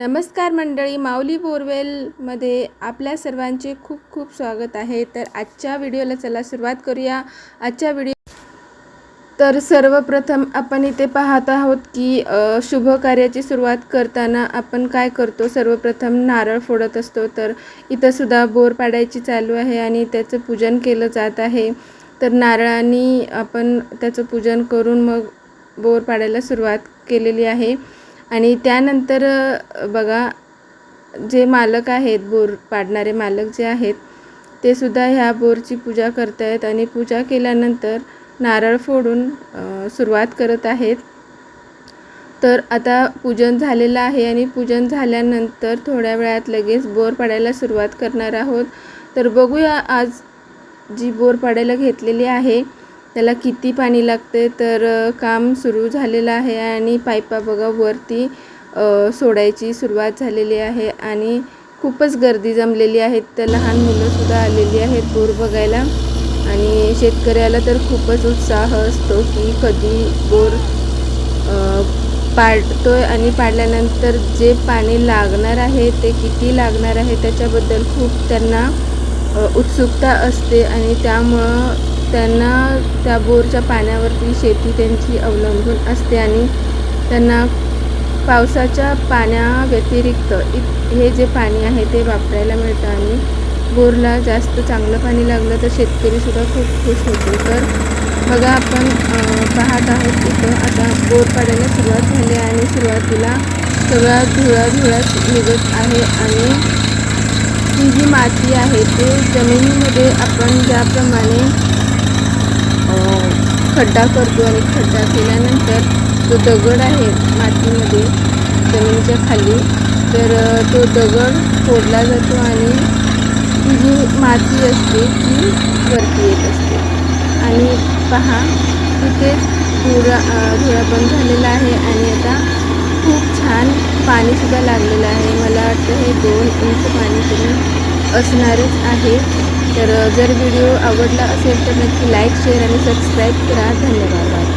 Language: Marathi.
नमस्कार मंडळी माऊली बोरवेलमध्ये आपल्या सर्वांचे खूप खूप स्वागत आहे. तर आजच्या व्हिडिओला चला सुरुवात करूया. आजच्या व्हिडिओ तर सर्वप्रथम आपण इथे पाहत आहोत की शुभ कार्याची सुरुवात करताना आपण काय करतो? सर्वप्रथम नारळ फोडत असतो. तर इथंसुद्धा बोर पाडायची चालू आहे आणि त्याचं पूजन केलं जात आहे. तर नारळाने आपण त्याचं पूजन करून मग बोर पाडायला सुरुवात केलेली आहे. आणि त्यानंतर बघा जे मालक आहेत बोर पाडणारे मालक जे आहेत ते सुद्धा ह्या बोरची पूजा करत आहेत आणि पूजा केल्यानंतर नारळ फोडून सुरुवात करत आहेत. तर आता पूजन झालेलं आहे आणि पूजन झाल्यानंतर थोड्या वेळात लगेच बोर पाडायला सुरुवात करणार आहोत. तर बघूया आज जी बोर पाडायला घेतलेली आहे त्याला किती पाणी लागते तर काम सुरू झालेलं आहे आणि पाईपा बघा वरती सोडायची सुरुवात झालेली आहे आणि खूपच गर्दी जमलेली आहे. तर लहान मुलंसुद्धा आलेली आहेत बोर बघायला आणि शेतकऱ्याला तर खूपच उत्साह असतो की कधी बोर पाडतो पाडतोय आणि पाडल्यानंतर जे पाणी लागणार आहे ते किती लागणार आहे त्याच्याबद्दल खूप त्यांना उत्सुकता असते आणि त्यामुळं त्यांना त्या बोरच्या पाण्यावरती शेती त्यांची अवलंबून असते आणि त्यांना पावसाच्या पाण्याव्यतिरिक्त इत हे जे पाणी आहे ते वापरायला मिळतं आणि बोरला जास्त चांगलं पाणी लागलं तर शेतकरीसुद्धा खूप खुश होतो तर बघा आपण पाहत आहोत तिथं आता बोर पाडायला सुरुवात झाली आहे आणि सुरुवातीला सगळा धुळा धुळाच निघत आहे आणि ही जी माती आहे ते जमिनीमध्ये आपण ज्याप्रमाणे खड्डा करतो आणि खड्डा केल्यानंतर जो दगड आहे मातीमध्ये जमिनीच्या खाली तर तो दगड फोडला जातो आणि ती जी माती असते ती वरती येत असते. आणि पहा तिथेच धुरा धुरा बंद झालेला आहे आणि आता खूप छान पाणीसुद्धा लागलेलं आहे. मला वाटतं हे दोन इंच पाणी तरी असणारच आहे. तर जर व्हिडिओ आवडला असेल तर नक्की लाईक शेअर आणि सबस्क्राईब करा. धन्यवाद.